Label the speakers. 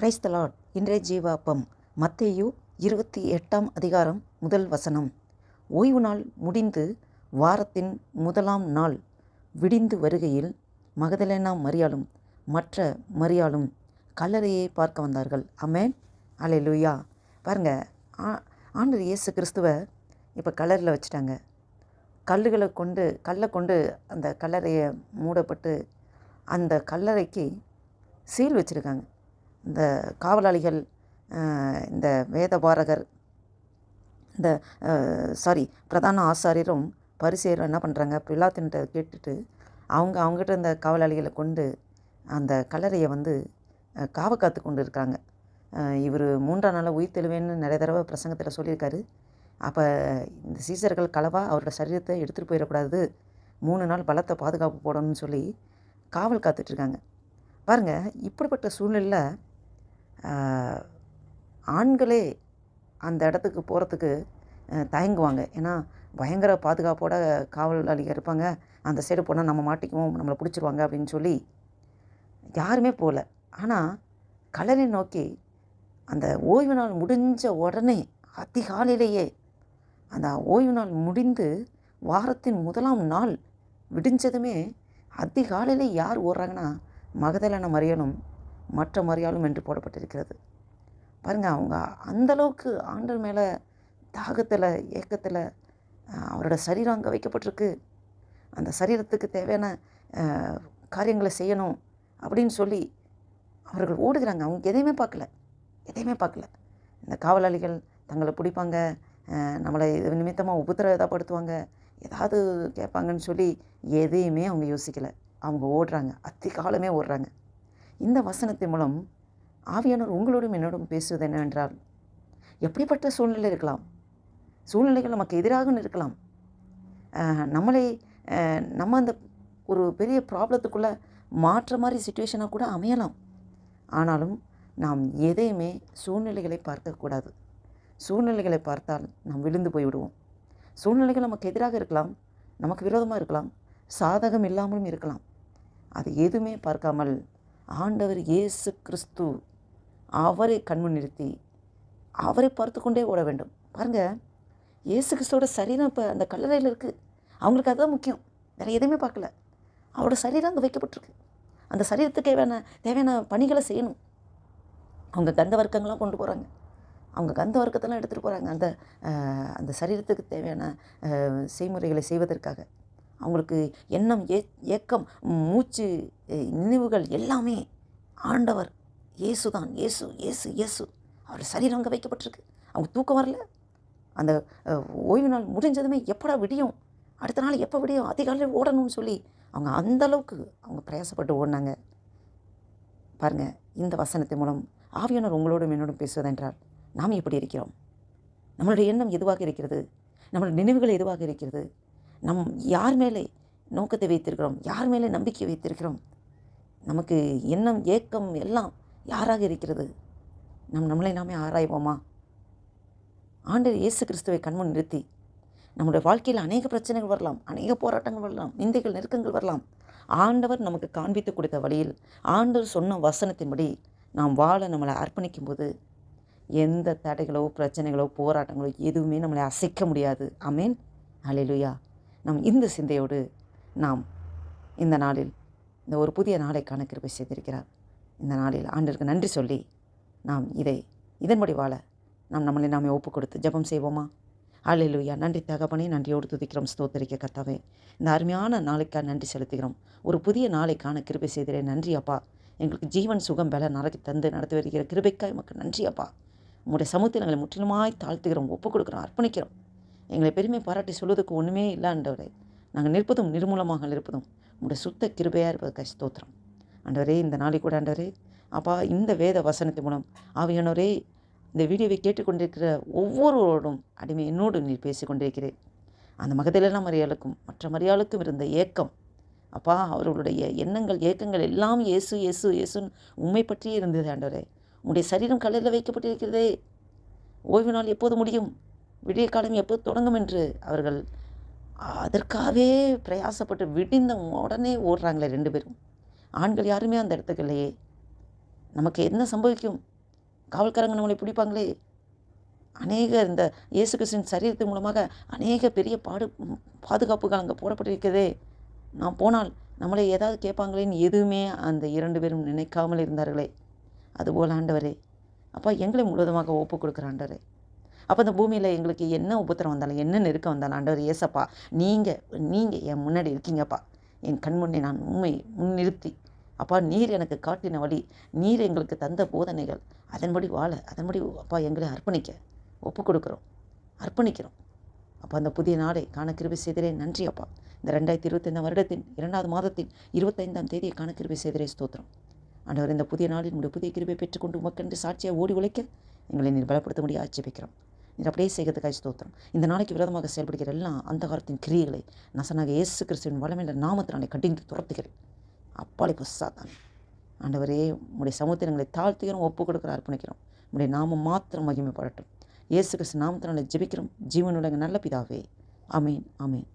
Speaker 1: கிரைஸ்தலாட் இன்றைய ஜீவாப்பம் மத்தேயு இருபத்தி எட்டாம் அதிகாரம் முதல் வசனம். ஓய்வு நாள் முடிந்து வாரத்தின் முதலாம் நாள் விடிந்து வருகையில் மகதலேனா மரியாளும் மற்ற மரியாளும் கல்லறையை பார்க்க வந்தார்கள். அமேன் அலே பாருங்க ஆ- ஆண்டு இயேசு கிறிஸ்துவை இப்போ கலரில் வச்சுட்டாங்க. கல்லுகளை கொண்டு கல்லை கொண்டு அந்த கல்லறையை மூடப்பட்டு அந்த கல்லறைக்கு சீல் வச்சுருக்காங்க. இந்த காவலாளிகள் இந்த வேதபாரகர் இந்த சாரி பிரதான ஆசாரியரும் பரிசேரும் என்ன பண்ணுறாங்க பிலாத்தின்ட்ட கேட்டுட்டு அவங்க அவங்ககிட்ட இந்த காவலாளிகளை கொண்டு அந்த கல்லறையை வந்து காவ காத்து கொண்டு இருக்காங்க இவர் மூன்றாம் நாளில் உயிர் தெழுவேன்னு நிறைய தடவை பிரசங்கத்தில் சொல்லியிருக்காரு. அப்போ இந்த சீசர்கள் களவாக அவரோட சரீரத்தை எடுத்துகிட்டு போயிடக்கூடாது. மூணு நாள் பலத்தை பாதுகாப்பு போடணும்னு சொல்லி காவல் காத்துட்ருக்காங்க பாருங்கள் இப்படிப்பட்ட சூழ்நிலையில் ஆண்களே அந்த இடத்துக்கு போகிறதுக்கு தயங்குவாங்க. ஏன்னா பயங்கர பாதுகாப்போட காவலாளிகள் இருப்பாங்க. அந்த சைடு போனால் நம்ம மாட்டிக்குவோம் நம்மளை பிடிச்சிருவாங்க அப்படின்னு சொல்லி யாருமே போகல ஆனால் கலரை நோக்கி அந்த ஓய்வு நாள் முடிஞ்ச உடனே அதிகாலையிலேயே அந்த ஓய்வு நாள் முடிந்து வாரத்தின் முதலாம் நாள் விடிஞ்சதுமே அதிகாலையிலே யார் ஓடுறாங்கன்னா மகதலான மரியனும் மற்ற மரியாளும் என்று போடப்பட்டிருக்கிறது. பாருங்கள் அவங்க அந்தளவுக்கு ஆண்டர் மேலே தாகத்தில் ஏக்கத்தில் அவரோட சரீரம் அங்கே வைக்கப்பட்டிருக்கு. அந்த சரீரத்துக்கு தேவையான காரியங்களை செய்யணும் அப்படின்னு சொல்லி அவர்கள் ஓடுகிறாங்க. அவங்க எதையுமே பார்க்கல. எதையுமே பார்க்கல. இந்த காவலாளிகள் தங்களை பிடிப்பாங்க. நம்மளை இது நிமித்தமாக படுத்துவாங்க ஏதாவது கேட்பாங்கன்னு சொல்லி எதையுமே அவங்க யோசிக்கலை. அவங்க ஓடுறாங்க. அத்தி காலமே ஓடுறாங்க. இந்த வசனத்தின் மூலம் ஆவியானவர் உங்களோடும் என்னோடும் பேசுவது என்னவென்றால் எப்படிப்பட்ட சூழ்நிலை இருக்கலாம்? சூழ்நிலைகள் நமக்கு எதிராக இருக்கலாம். நம்மளை நம்ம அந்த ஒரு பெரிய ப்ராப்ளத்துக்குள்ளே மாற்ற மாதிரி சுச்சுவேஷனாக கூட அமையலாம். ஆனாலும் நாம் எதையுமே சூழ்நிலைகளை பார்க்கக்கூடாது சூழ்நிலைகளை பார்த்தால் நாம் விழுந்து போய்விடுவோம். சூழ்நிலைகள் நமக்கு எதிராக இருக்கலாம் நமக்கு விரோதமாக இருக்கலாம் சாதகம் இல்லாமலும் இருக்கலாம். அது எதுவுமே பார்க்காமல் ஆண்டவர் இயேசு கிறிஸ்து அவரை கண்முன் நிறுத்தி அவரை பார்த்து கொண்டே ஓட வேண்டும். பாருங்கள் இயேசு கிறிஸ்துவோட சரீரம் இப்போ அந்த கல்லறையில் இருக்குது அவங்களுக்கு அதுதான் முக்கியம். வேறு எதுவுமே பார்க்கல. அவரோட சரீரம் அங்கே வைக்கப்பட்டிருக்கு. அந்த சரீரத்துக்கு தேவையான தேவையான பணிகளை செய்யணும். அவங்க கந்த வர்க்கங்கள்லாம் கொண்டு போகிறாங்க அவங்க கந்த வர்க்கத்தெல்லாம் எடுத்துகிட்டு போகிறாங்க அந்த அந்த சரீரத்துக்கு தேவையான செய்முறைகளை செய்வதற்காக. அவங்களுக்கு எண்ணம் ஏ ஏக்கம் மூச்சு நினைவுகள் எல்லாமே ஆண்டவர் இயேசு தான் இயேசு இயேசு இயேசு. அவர் சரீரம் அங்கே வைக்கப்பட்டிருக்கு. அவங்க தூக்கம் வரல. அந்த ஓய்வு நாள் முடிஞ்சதுமே எப்படா விடியும்? அடுத்த நாள் எப்போ விடியும்? அதிகாலையில் ஓடணும்னு சொல்லி அவங்க அந்த அளவுக்கு அவங்க பிரயாசப்பட்டு ஓடினாங்க. பாருங்கள் இந்த வசனத்தின் மூலம் ஆவியானவர் உங்களோடும் என்னோடும் பேசுவதென்றால் நாம் எப்படி இருக்கிறோம். நம்மளுடைய எண்ணம் எதுவாக இருக்கிறது? நம்மளுடைய நினைவுகள் எதுவாக இருக்கிறது? நம் யார் மேலே நோக்கத்தை வைத்திருக்கிறோம்? யார் மேலே நம்பிக்கை வைத்திருக்கிறோம்? நமக்கு எண்ணம் ஏக்கம் எல்லாம் யாராக இருக்கிறது? நம் நம்மளை நாமே ஆராய்வோமா? ஆண்டவர் இயேசு கிறிஸ்துவை கண்முன் நிறுத்தி நம்முடைய வாழ்க்கையில் அநேக பிரச்சனைகள் வரலாம் அநேக போராட்டங்கள் வரலாம் நிந்தைகள் நெருக்கங்கள் வரலாம். ஆண்டவர் நமக்கு காண்பித்து கொடுத்த வழியில் ஆண்டவர் சொன்ன வசனத்தின்படி நாம் வாழ நம்மளை அர்ப்பணிக்கும் போது எந்த தடைகளோ பிரச்சனைகளோ போராட்டங்களோ எதுவுமே நம்மளை அசைக்க முடியாது. அமேன் ஹalleluya. நம் இந்த சிந்தையோடு நாம் இந்த நாளில் இந்த ஒரு புதிய நாளை கிருபை செய்திருக்கிறார். இந்த நாளில் ஆண்டிற்கு நன்றி சொல்லி நாம் இதை இதன்படி வாழ நாம் நம்மளை நாமே ஒப்பு கொடுத்து ஜெபம் செய்வோமா? ஹalleluya. நன்றி தகப்பனே நன்றியோடு துதிக்கிறோம் ஸ்தோத்தரிக்க கத்தாவே இந்த அருமையான நாளைக்காக நன்றி செலுத்துகிறோம். ஒரு புதிய நாளைக்கான கிருபை செய்கிறேன் நன்றி அப்பா. எங்களுக்கு ஜீவன் சுகம் பல நாளைக்கு தந்து நடத்தி வருகிற கிருபைக்காய் மக்கள் நன்றி அப்பா. உங்களுடைய சமூகத்தை நாங்கள் முற்றிலுமாய் தாழ்த்துகிறோம் ஒப்பு கொடுக்குறோம் அர்ப்பணிக்கிறோம். எங்களை பெருமை பாராட்டி சொல்வதற்கு ஒன்றுமே இல்லாண்டவரே நாங்கள் நிற்பதும் நிர்மூலமாக இருப்பதும் உங்களுடைய சுத்த கிருபையாக இருப்பதற்காக ஸ்தோத்திரம். ஆண்டவரே இந்த நாளை கூட ஆண்டவரே அப்பா இந்த வேத வசனத்தின் மூலம் ஆவியானவரே இந்த வீடியோவை கேட்டுக்கொண்டிருக்கிற ஒவ்வொருவரோடும் அடிமை என்னோடு நீர் பேசி கொண்டிருக்கிறேன் அந்த மகதிலெல்லாம் மரியாளுக்கும் மற்ற மரியாளுக்கும் இருந்த ஏக்கம் அப்பா அவர்களுடைய எண்ணங்கள் ஏக்கங்கள் எல்லாம் இயேசு இயேசு இயேசுன்னு உண்மை பற்றியே இருந்தது ஆண்டவரே. உங்களுடைய சரீரம் கலையில் வைக்கப்பட்டிருக்கிறதே. ஓய்வு நாள் எப்போது முடியும்? விடிய காலம் எப்போது தொடங்கும் என்று அவர்கள் அதற்காகவே பிரயாசப்பட்டு விடிந்த உடனே ஓடுறாங்களே ரெண்டு பேரும். ஆண்கள் யாருமே அந்த இடத்துக்கு இல்லையே. நமக்கு என்ன சம்பவிக்கும்? காவல்காரங்க நம்மளை பிடிப்பாங்களே. அநேக இந்த இயேசு கிறிஸ்துவின் சரீரத்தின் மூலமாக அநேக பெரிய பாடு பாதுகாப்புகள் அங்கே போடப்பட்டிருக்கிறதே. நான் போனால் நம்மளை ஏதாவது கேட்பாங்களேன்னு எதுவுமே அந்த இரண்டு பேரும் நினைக்காமல் இருந்தார்களே. அதுபோல் ஆண்டவரே அப்பா எங்களை முழுவதுமாக ஒப்பு கொடுக்குற ஆண்டவரே. அப்போ இந்த பூமியில் எங்களுக்கு என்ன உபத்திரம் வந்தாலும் என்ன நெருக்கம் வந்தாலும் ஆண்டவர் ஏசப்பா நீங்கள் நீங்கள் என் முன்னாடி இருக்கீங்கப்பா. என் கண் முன்னே நான் உண்மை முன்னிறுத்தி. அப்பா நீர் எனக்கு காட்டின வழி. நீர் எங்களுக்கு தந்த போதனைகள். அதன்படி வாழ அதன்படி அப்பா எங்களை அர்ப்பணிக்க. ஒப்பு கொடுக்குறோம். அர்ப்பணிக்கிறோம். அப்போ அந்த புதிய நாளை காண கிருபி செய்திலே நன்றி அப்பா. இந்த ரெண்டாயிரத்தி இருபத்தைந்தாம் வருடத்தின் இரண்டாவது மாதத்தின் இருபத்தைந்தாம் தேதியை காண கிருபி செய்திலே ஸ்தோத்திரம். ஆண்டவர் இந்த புதிய நாளில் உங்களுடைய புதிய கிருபை பெற்றுக்கொண்டு உமக்கென்று சாட்சியாக ஓடி உழைக்க எங்களை நீர் பலப்படுத்த முடிய ஆட்சேபிக்கிறோம். இது அப்படியே செய்கிறதுக்காக ஸ்தோத்திரம். இந்த நாளைக்கு விரோதமாக செயல்படுகிற எல்லாம் அந்த காலத்தின் கிரியைகளை நசனாக இயேசு கிறிஸ்துவின் வளமையில நாமத்தினாலே கண்டித்து துரத்துகிறேன். அப்பாலை பசாதான் ஆண்டவரே உடைய சமுத்திரங்களை தாழ்த்துகிறோம் ஒப்பு கொடுக்குற அர்ப்பணிக்கிறோம். உடைய நாமம் மாத்திரம் மகிமைப்படட்டும். இயேசு கிறிஸ்து நாமத்தினாலே ஜெபிக்கிறோம். ஜீவனுடைய நல்ல பிதாவே. ஆமீன் ஆமீன்.